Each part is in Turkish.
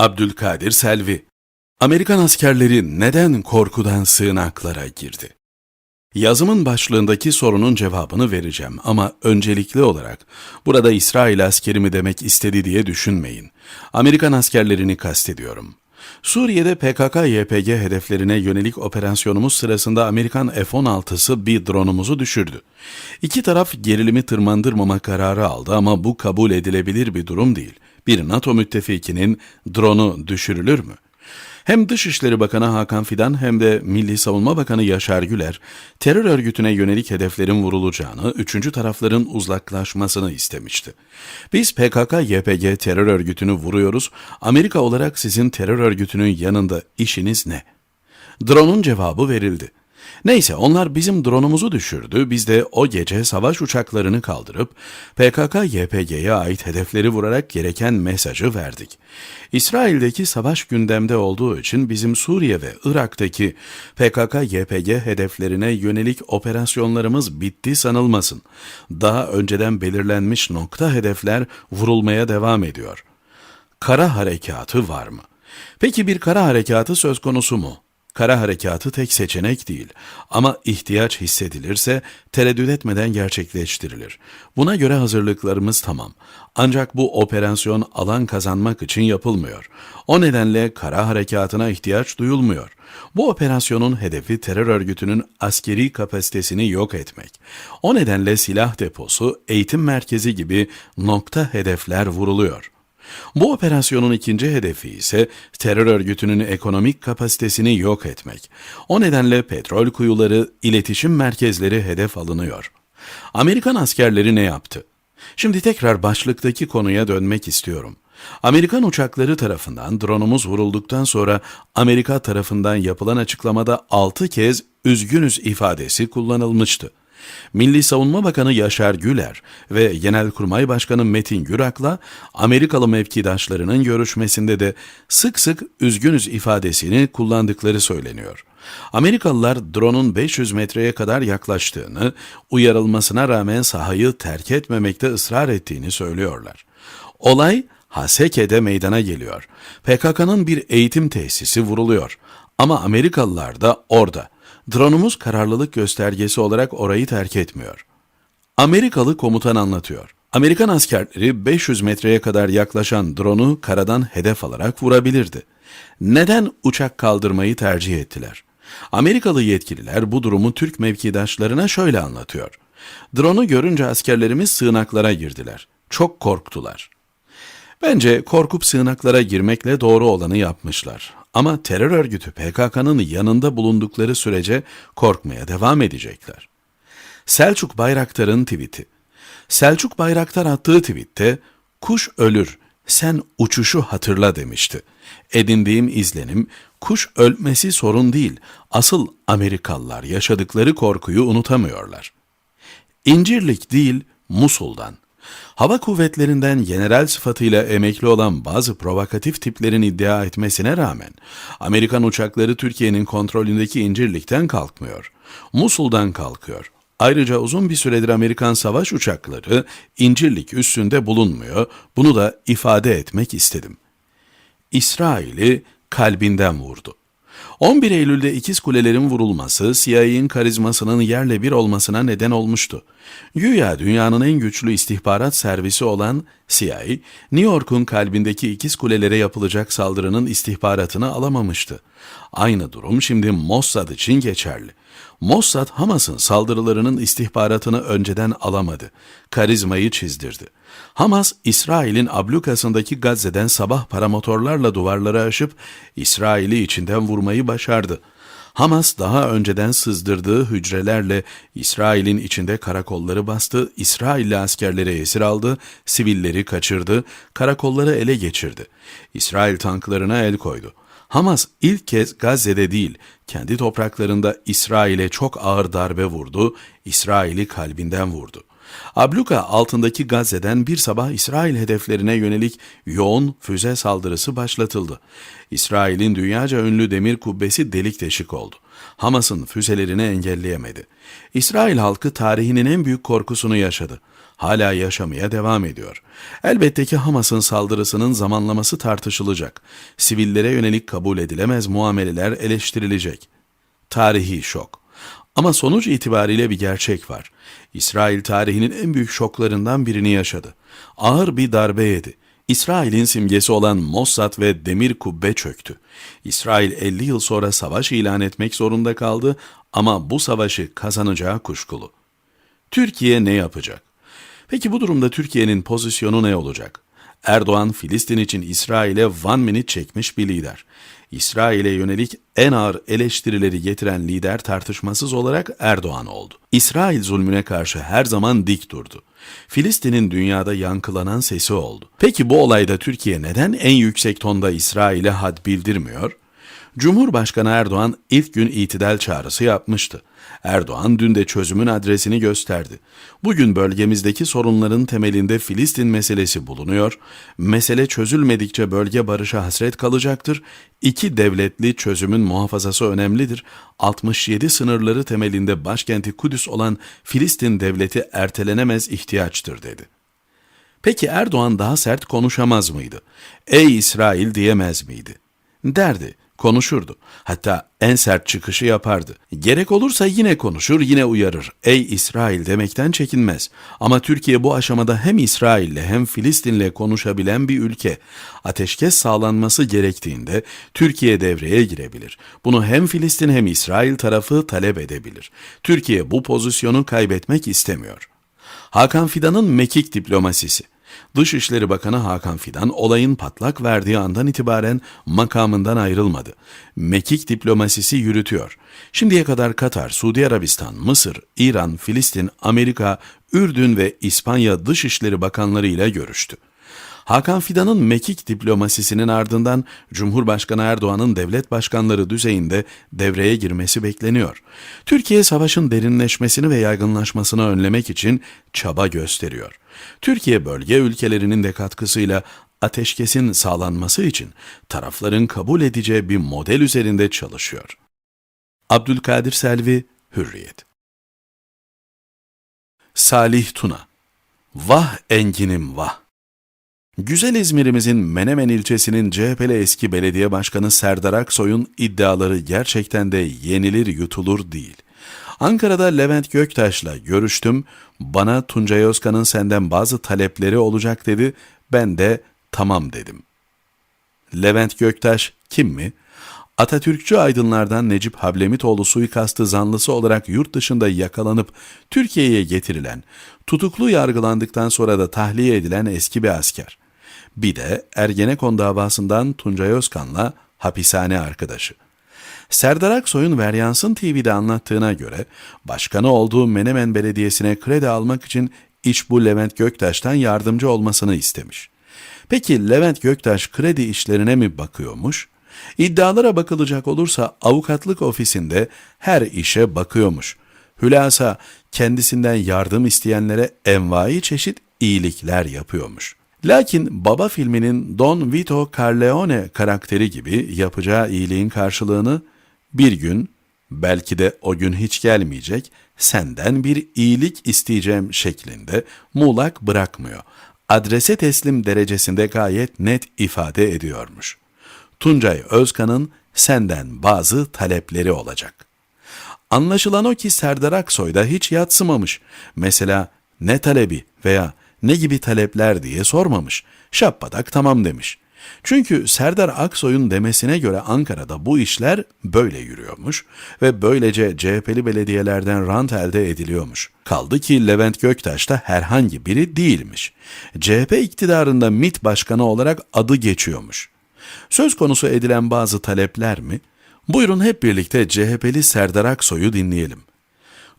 Abdülkadir Selvi Amerikan askerleri neden korkudan sığınaklara girdi? Yazımın başlığındaki sorunun cevabını vereceğim ama öncelikli olarak burada İsrail askeri mi demek istedi diye düşünmeyin. Amerikan askerlerini kastediyorum. Suriye'de PKK-YPG hedeflerine yönelik operasyonumuz sırasında Amerikan F-16'sı bir dronumuzu düşürdü. İki taraf gerilimi tırmandırmama kararı aldı ama bu kabul edilebilir bir durum değil. Bir NATO müttefikinin dronu düşürülür mü? Hem Dışişleri Bakanı Hakan Fidan hem de Milli Savunma Bakanı Yaşar Güler, terör örgütüne yönelik hedeflerin vurulacağını, üçüncü tarafların uzaklaşmasını istemişti. Biz PKK-YPG terör örgütünü vuruyoruz, Amerika olarak sizin terör örgütünün yanında işiniz ne? Drone'un cevabı verildi. Neyse onlar bizim dronumuzu düşürdü. Biz de o gece savaş uçaklarını kaldırıp PKK-YPG'ye ait hedefleri vurarak gereken mesajı verdik. İsrail'deki savaş gündemde olduğu için bizim Suriye ve Irak'taki PKK-YPG hedeflerine yönelik operasyonlarımız bitti sanılmasın. Daha önceden belirlenmiş nokta hedefler vurulmaya devam ediyor. Kara harekatı var mı? Peki bir kara harekatı söz konusu mu? Kara harekatı tek seçenek değil ama ihtiyaç hissedilirse tereddüt etmeden gerçekleştirilir. Buna göre hazırlıklarımız tamam. Ancak bu operasyon alan kazanmak için yapılmıyor. O nedenle kara harekatına ihtiyaç duyulmuyor. Bu operasyonun hedefi terör örgütünün askeri kapasitesini yok etmek. O nedenle silah deposu, eğitim merkezi gibi nokta hedefler vuruluyor. Bu operasyonun ikinci hedefi ise terör örgütünün ekonomik kapasitesini yok etmek. O nedenle petrol kuyuları, iletişim merkezleri hedef alınıyor. Amerikan askerleri ne yaptı? Şimdi tekrar başlıktaki konuya dönmek istiyorum. Amerikan uçakları tarafından dronumuz vurulduktan sonra Amerika tarafından yapılan açıklamada 6 kez üzgünüz ifadesi kullanılmıştı. Milli Savunma Bakanı Yaşar Güler ve Genelkurmay Başkanı Metin Gürak'la Amerikalı mevkidaşlarının görüşmesinde de sık sık üzgünüz ifadesini kullandıkları söyleniyor. Amerikalılar drone'un 500 metreye kadar yaklaştığını, uyarılmasına rağmen sahayı terk etmemekte ısrar ettiğini söylüyorlar. Olay Haseke'de meydana geliyor. PKK'nın bir eğitim tesisi vuruluyor. Ama Amerikalılar da orada. Drone'umuz kararlılık göstergesi olarak orayı terk etmiyor. Amerikalı komutan anlatıyor. Amerikan askerleri 500 metreye kadar yaklaşan drone'u karadan hedef alarak vurabilirdi. Neden uçak kaldırmayı tercih ettiler? Amerikalı yetkililer bu durumu Türk mevkidaşlarına şöyle anlatıyor. Drone'u görünce askerlerimiz sığınaklara girdiler. Çok korktular. Bence korkup sığınaklara girmekle doğru olanı yapmışlar. Ama terör örgütü PKK'nın yanında bulundukları sürece korkmaya devam edecekler. Selçuk Bayraktar'ın tweet'i. Selçuk Bayraktar attığı tweette kuş ölür sen uçuşu hatırla demişti. Edindiğim izlenim kuş ölmesi sorun değil asıl Amerikalılar yaşadıkları korkuyu unutamıyorlar. İncirlik değil Musul'dan. Hava kuvvetlerinden general sıfatıyla emekli olan bazı provokatif tiplerin iddia etmesine rağmen Amerikan uçakları Türkiye'nin kontrolündeki İncirlik'ten kalkmıyor. Musul'dan kalkıyor. Ayrıca uzun bir süredir Amerikan savaş uçakları İncirlik üstünde bulunmuyor. Bunu da ifade etmek istedim. İsrail'i kalbinden vurdu. 11 Eylül'de ikiz kulelerin vurulması CIA'nin karizmasının yerle bir olmasına neden olmuştu. Güya dünyanın en güçlü istihbarat servisi olan CIA, New York'un kalbindeki ikiz kulelere yapılacak saldırının istihbaratını alamamıştı. Aynı durum şimdi Mossad için geçerli. Mossad Hamas'ın saldırılarının istihbaratını önceden alamadı. Karizmayı çizdirdi. Hamas, İsrail'in ablukasındaki Gazze'den sabah paramotorlarla duvarları aşıp İsrail'i içinden vurmayı başardı. Hamas daha önceden sızdırdığı hücrelerle İsrail'in içinde karakolları bastı, İsrailli askerleri esir aldı, sivilleri kaçırdı, karakolları ele geçirdi. İsrail tanklarına el koydu. Hamas ilk kez Gazze'de değil, kendi topraklarında İsrail'e çok ağır darbe vurdu, İsrail'i kalbinden vurdu. Abluka altındaki Gazze'den bir sabah İsrail hedeflerine yönelik yoğun füze saldırısı başlatıldı. İsrail'in dünyaca ünlü demir kubbesi delik deşik oldu. Hamas'ın füzelerini engelleyemedi. İsrail halkı tarihinin en büyük korkusunu yaşadı. Hala yaşamaya devam ediyor. Elbette ki Hamas'ın saldırısının zamanlaması tartışılacak. Sivillere yönelik kabul edilemez muameleler eleştirilecek. Tarihi şok. Ama sonuç itibariyle bir gerçek var. İsrail tarihinin en büyük şoklarından birini yaşadı. Ağır bir darbe yedi. İsrail'in simgesi olan Mossad ve demir kubbe çöktü. İsrail 50 yıl sonra savaş ilan etmek zorunda kaldı ama bu savaşı kazanacağı kuşkulu. Türkiye ne yapacak? Peki bu durumda Türkiye'nin pozisyonu ne olacak? Erdoğan, Filistin için İsrail'e one minute çekmiş bir lider. İsrail'e yönelik en ağır eleştirileri getiren lider tartışmasız olarak Erdoğan oldu. İsrail zulmüne karşı her zaman dik durdu. Filistin'in dünyada yankılanan sesi oldu. Peki bu olayda Türkiye neden en yüksek tonda İsrail'e had bildirmiyor? Cumhurbaşkanı Erdoğan ilk gün itidal çağrısı yapmıştı. Erdoğan dün de çözümün adresini gösterdi. Bugün bölgemizdeki sorunların temelinde Filistin meselesi bulunuyor. Mesele çözülmedikçe bölge barışa hasret kalacaktır. İki devletli çözümün muhafazası önemlidir. 67 sınırları temelinde başkenti Kudüs olan Filistin devleti ertelenemez ihtiyaçtır dedi. Peki Erdoğan daha sert konuşamaz mıydı? Ey İsrail diyemez miydi? Derdi konuşurdu. Hatta en sert çıkışı yapardı. Gerek olursa yine konuşur, yine uyarır. Ey İsrail demekten çekinmez. Ama Türkiye bu aşamada hem İsrail'le hem Filistin'le konuşabilen bir ülke. Ateşkes sağlanması gerektiğinde Türkiye devreye girebilir. Bunu hem Filistin hem İsrail tarafı talep edebilir. Türkiye bu pozisyonu kaybetmek istemiyor. Hakan Fidan'ın mekik diplomasisi. Dışişleri Bakanı Hakan Fidan olayın patlak verdiği andan itibaren makamından ayrılmadı. Mekik diplomasisi yürütüyor. Şimdiye kadar Katar, Suudi Arabistan, Mısır, İran, Filistin, Amerika, Ürdün ve İspanya Dışişleri Bakanları ile görüştü. Hakan Fidan'ın mekik diplomasisinin ardından Cumhurbaşkanı Erdoğan'ın devlet başkanları düzeyinde devreye girmesi bekleniyor. Türkiye savaşın derinleşmesini ve yaygınlaşmasını önlemek için çaba gösteriyor. Türkiye bölge ülkelerinin de katkısıyla ateşkesin sağlanması için tarafların kabul edeceği bir model üzerinde çalışıyor. Abdülkadir Selvi, Hürriyet Salih Tuna Vah Engin'im vah! Güzel İzmir'imizin Menemen ilçesinin CHP'li eski belediye başkanı Serdar Aksoy'un iddiaları gerçekten de yenilir yutulur değil. Ankara'da Levent Göktaş'la görüştüm. Bana Tuncay Özkan'ın senden bazı talepleri olacak dedi. Ben de tamam dedim. Levent Göktaş kim mi? Atatürkçü aydınlardan Necip Hablemitoğlu suikastı zanlısı olarak yurt dışında yakalanıp Türkiye'ye getirilen, tutuklu yargılandıktan sonra da tahliye edilen eski bir asker. Bir de Ergenekon davasından Tuncay Özkan'la hapishane arkadaşı. Serdar Aksoy'un Veryansın TV'de anlattığına göre başkanı olduğu Menemen Belediyesi'ne kredi almak için iş bu Levent Göktaş'tan yardımcı olmasını istemiş. Peki Levent Göktaş kredi işlerine mi bakıyormuş? İddialara bakılacak olursa avukatlık ofisinde her işe bakıyormuş. Hülasa kendisinden yardım isteyenlere envai çeşit iyilikler yapıyormuş. Lakin Baba filminin Don Vito Corleone karakteri gibi yapacağı iyiliğin karşılığını bir gün, belki de o gün hiç gelmeyecek, senden bir iyilik isteyeceğim şeklinde muğlak bırakmıyor. Adrese teslim derecesinde gayet net ifade ediyormuş. Tuncay Özkan'ın senden bazı talepleri olacak. Anlaşılan o ki Serdar Aksoy da hiç yatsımamış. Mesela ne talebi veya ne gibi talepler diye sormamış. Şappadak tamam demiş. Çünkü Serdar Aksoy'un demesine göre Ankara'da bu işler böyle yürüyormuş ve böylece CHP'li belediyelerden rant elde ediliyormuş. Kaldı ki Levent Göktaş da herhangi biri değilmiş. CHP iktidarında MİT başkanı olarak adı geçiyormuş. Söz konusu edilen bazı talepler mi? Buyurun hep birlikte CHP'li Serdar Aksoy'u dinleyelim.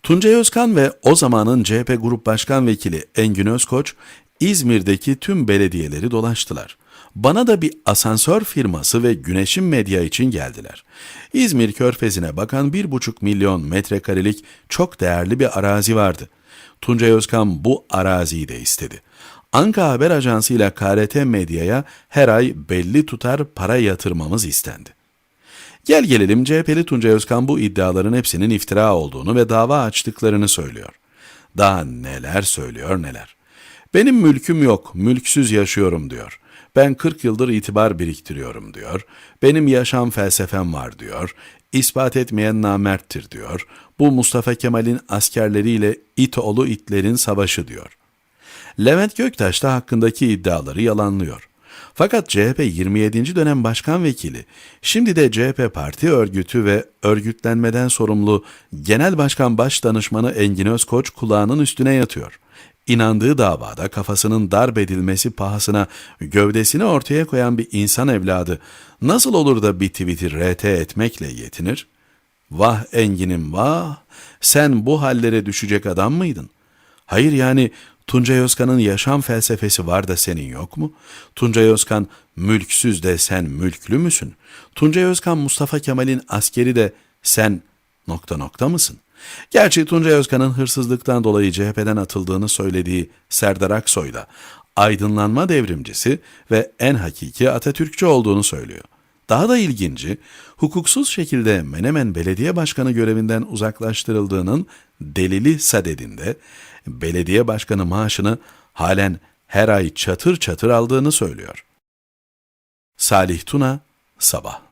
Tuncay Özkan ve o zamanın CHP Grup Başkan Vekili Engin Özkoç, İzmir'deki tüm belediyeleri dolaştılar. Bana da bir asansör firması ve Güneşin Medya için geldiler. İzmir Körfezi'ne bakan bir buçuk milyon metrekarelik çok değerli bir arazi vardı. Tuncay Özkan bu araziyi de istedi. Anka Haber Ajansı ile KRT Medya'ya her ay belli tutar para yatırmamız istendi. Gel gelelim CHP'li Tuncay Özkan bu iddiaların hepsinin iftira olduğunu ve dava açtıklarını söylüyor. Daha neler söylüyor neler. Benim mülküm yok, mülksüz yaşıyorum diyor. Ben 40 yıldır itibar biriktiriyorum diyor. Benim yaşam felsefem var diyor. İspat etmeyen namerttir diyor. Bu Mustafa Kemal'in askerleriyle it oğlu itlerin savaşı diyor. Levent Göktaş da hakkındaki iddiaları yalanlıyor. Fakat CHP 27. dönem başkan vekili, şimdi de CHP parti örgütü ve örgütlenmeden sorumlu Genel Başkan Baş Danışmanı Engin Özkoç kulağının üstüne yatıyor. İnandığı davada kafasının darp edilmesi pahasına gövdesini ortaya koyan bir insan evladı nasıl olur da bir tweet'i RT etmekle yetinir? Vah Engin'im vah, sen bu hallere düşecek adam mıydın? Hayır yani Tuncay Özkan'ın yaşam felsefesi var da senin yok mu? Tuncay Özkan mülksüz de sen mülklü müsün? Tuncay Özkan Mustafa Kemal'in askeri de sen nokta nokta mısın? Gerçi Tuncay Özkan'ın hırsızlıktan dolayı CHP'den atıldığını söylediği Serdar Aksoy da aydınlanma devrimcisi ve en hakiki Atatürkçü olduğunu söylüyor. Daha da ilginci, hukuksuz şekilde Menemen Belediye Başkanı görevinden uzaklaştırıldığının delili sadedinde belediye başkanı maaşını halen her ay çatır çatır aldığını söylüyor. Salih Tuna, Sabah